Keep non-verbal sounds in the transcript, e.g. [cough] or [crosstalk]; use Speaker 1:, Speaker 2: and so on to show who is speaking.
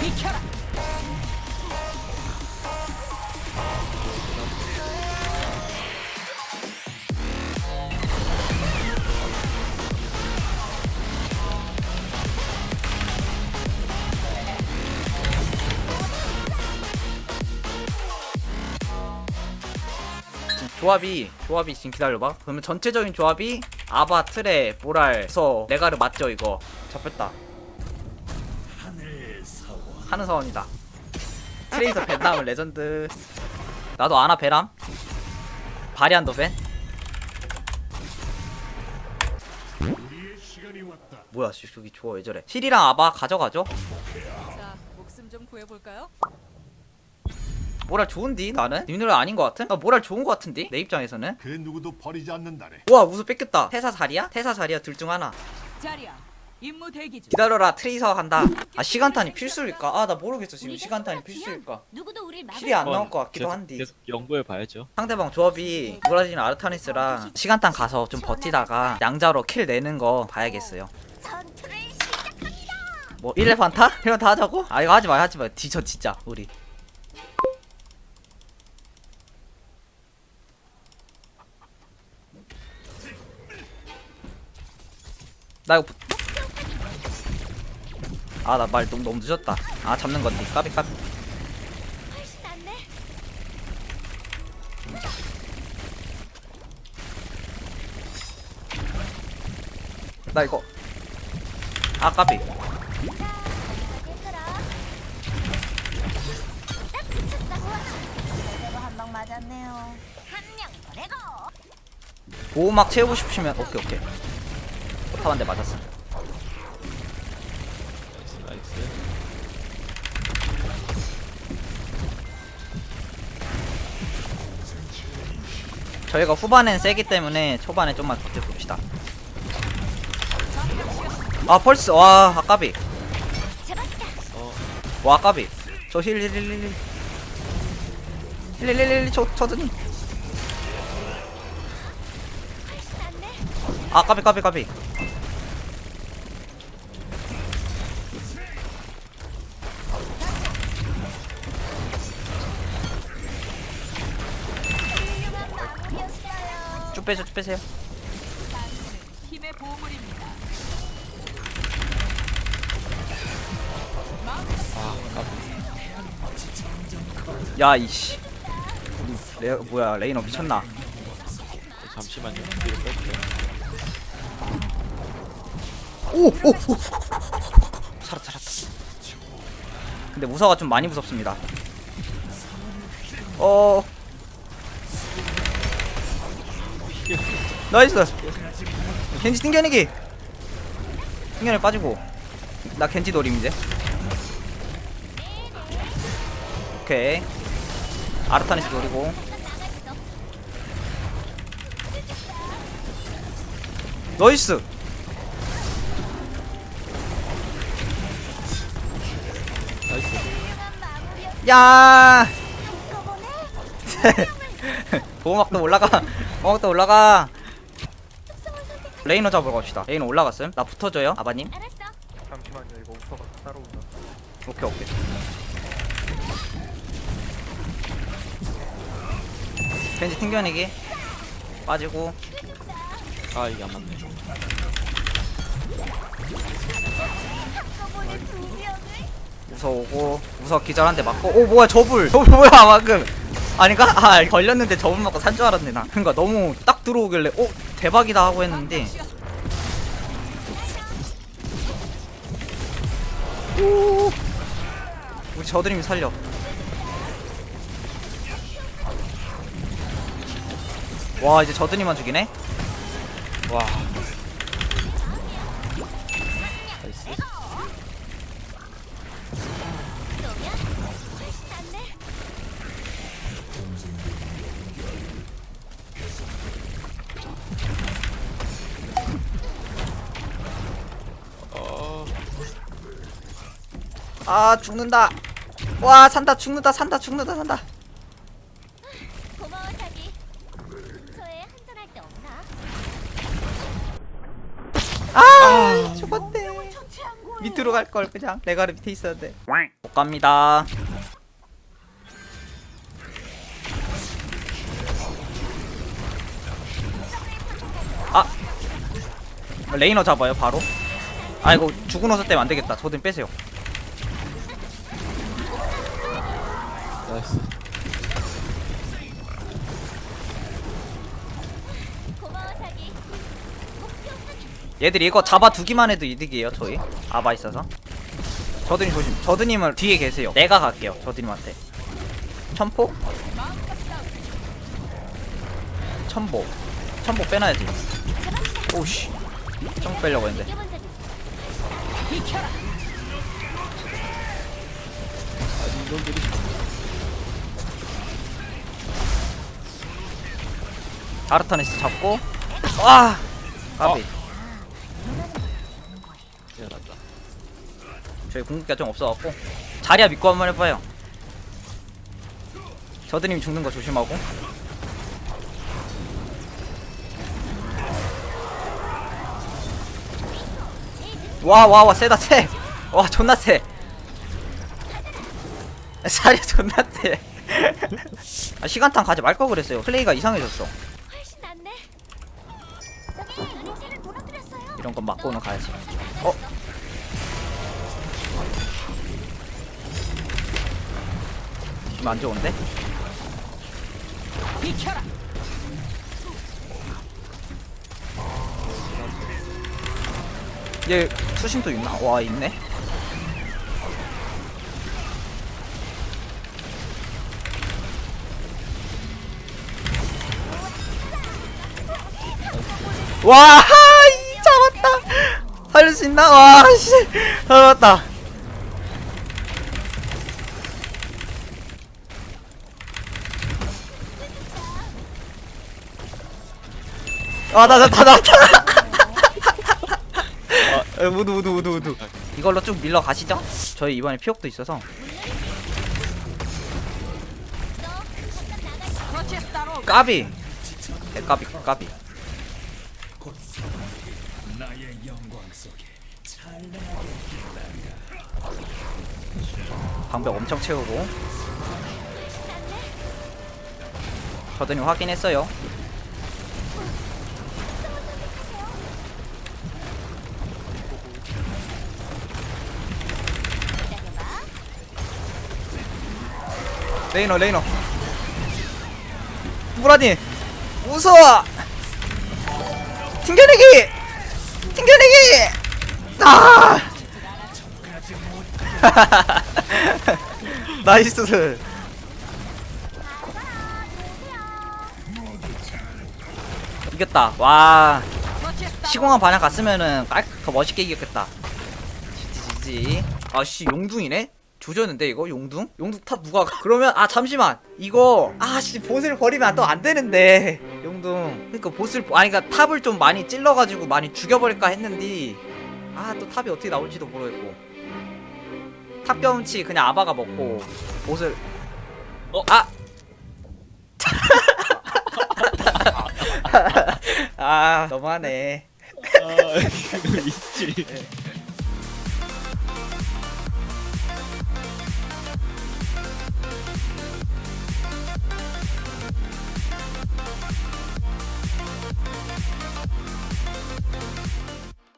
Speaker 1: 비켜라.
Speaker 2: 조합이 조합이 지금 기다려봐. 그러면 전체적인 조합이 아바 트레 모랄서 레가르 맞죠 이거? 잡혔다 하늘 사원이다 트레이서 벤담은 레전드 나도 아나 베람 바리안도 벤 뭐야 씨, 여기 좋아 왜 저래 실이랑 아바 가져가죠
Speaker 1: 자, 목숨 좀 구해볼까요?
Speaker 2: 모랄 좋은디 나는 님들 아닌 것 같은? 나 모랄 좋은 것 같은디 내 입장에서는
Speaker 3: 그 누구도 버리지 않는다네.
Speaker 2: 와 우수 뺏겼다 태사 자리야? 태사 자리야 둘 중 하나
Speaker 1: 자리야. 임무 대기 중.
Speaker 2: 기다려라 트레이서 간다 아 시간탄이 필수일까? 아 나 모르겠어 지금 시간탄이 필수일까
Speaker 4: 누구도 우릴 막을
Speaker 2: 필이
Speaker 4: 안수
Speaker 2: 나올 것 같기도
Speaker 5: 계속,
Speaker 2: 한디
Speaker 5: 계속 연구해 봐야죠.
Speaker 2: 상대방 조합이 브라질 아르타니스랑 시간탄 가서 좀 버티다가 양자로 킬 내는 거 봐야겠어요
Speaker 4: 전투를 시작합니다.
Speaker 2: 뭐 1레 반타? 이런 다 하자고? 아 이거 하지마 하지마 뒤져 진짜 우리 나 이거 아 나 말 너무 너무 늦었다 아 잡는 건데 까비 까비. 나 이거 아 까비
Speaker 4: 얘들아. 딱 붙였어. 제대로 한방 맞았네요. 한명 보내고.
Speaker 2: 보호막 채우고 싶으면 오케이 오케이 포탑 한 대 맞았어 저희가 후반엔 세기 때문에 초반에 좀만 버텨봅시다. 아 펄스. 와 아까비. 와 아까비. 힐힐힐힐 저 저드니.
Speaker 4: 훨씬 낫네.
Speaker 2: 아 까비 까비 까비 빼세요 쭉 빼세요.
Speaker 1: 힘의 보물입니다.
Speaker 2: 야 이씨. 레 뭐야 레이너 미쳤나?
Speaker 5: 잠시만요. 뒤로 뺄게요.
Speaker 2: 오오오. 살았다 살았다. 근데 무서가 좀 많이 무섭습니다. 어 나이스. 겐지 튕겨내기. 튕겨내 빠지고. 나 겐지 노림 이제. 오케이. 아르타니스 노리고. 나이스
Speaker 5: 나이스.
Speaker 2: 야. [laughs] 보호막도 올라가. 보호막도 올라가. 레이너 잡으러 갑시다. 레이너 올라갔음. 나 붙어줘요 아바님.
Speaker 4: 알았어.
Speaker 6: 잠시만요 이거 우서가 따라온다
Speaker 2: 오케이 오케이. 겐지 튕겨내기. 빠지고.
Speaker 5: 아 이게 안 맞네.
Speaker 4: 한꺼번에 두 명을.
Speaker 2: 무서우고. 무서 기절 한대 맞고. 오 뭐야 저불. [laughs] 저불 뭐야 방금 아닌가? 아 걸렸는데 저불 맞고 산 줄 알았네 나 그니까 너무 딱 들어오길래 오 대박이다 하고 했는데 오 우리 저드림이 살려 와 이제 저드님만 죽이네
Speaker 5: 와. 나이스.
Speaker 2: 아 죽는다 와 산다 죽는다 산다 죽는다 산다
Speaker 4: 고마워 자기. 저에 한잔할 데 없나?
Speaker 2: 아 죽었대
Speaker 4: 처치한 거예요.
Speaker 2: 밑으로 갈 걸 그냥 내가 밑에 있었는데 못 갑니다. 아 레이너 잡아요 바로. 아 이거 죽은 호서 때문에 안 되겠다. 저든 빼세요.
Speaker 5: 나이스.
Speaker 2: 얘들이 이거 잡아두기만 해도 이득이에요 저희. 아바 있어서. 저드님 조심 저드님은 뒤에 계세요. 내가 갈게요 저드님한테. 천포? 천보. 천보 빼놔야지. 오씨. 청 빼려고 했는데. 아르타네스 잡고. 와 까비.
Speaker 5: 미안하다.
Speaker 2: 저희 궁극기가 좀 없어갖고. 자리야 믿고 한번 해봐요. 저드님 죽는 거 조심하고. 와 와 와 세다 세와 존나 세. [laughs] 자리 존나 세. [laughs] 아, 시간탄 가지 말걸 그랬어요. 플레이가 이상해졌어 이런 건 맞고는 가야지 어? 안 좋은데?
Speaker 1: 비켜라.
Speaker 2: 얘 수신도 있나? 와 있네 와 살릴 수 있나? 와씨. 잡았다. 아 나 나 다 나왔다 아, 우두 우두 우두 우두. 이걸로 쭉 밀러 가시죠. 저희 이번에 피옥도 있어서. 까비. 네, 까비 까비 방벽 엄청 채우고. 저들이 확인했어요. 레이너 레이너. 무라딘 웃어 튕겨내기 튕겨내기! 아! [laughs] 나이스 이겼다. 와. 시공한 반향 갔으면은 깔, 더 멋있게 이겼겠다. 지지지지. 아씨 용둥이네 조졌는데 이거 용둥? 용둥 탑 누가 가? 그러면 아 잠시만 이거 아씨 보스를 버리면 또 안 되는데 용둥 그니까 보스를 아니 그니까 탑을 좀 많이 찔러가지고 많이 죽여버릴까 했는데 아 또 탑이 어떻게 나올지도 모르겠고 탑 경치 그냥 아바가 먹고 보스를
Speaker 5: 어?
Speaker 2: 아 [laughs] 아, 너무하네.
Speaker 5: 아 이거 있지.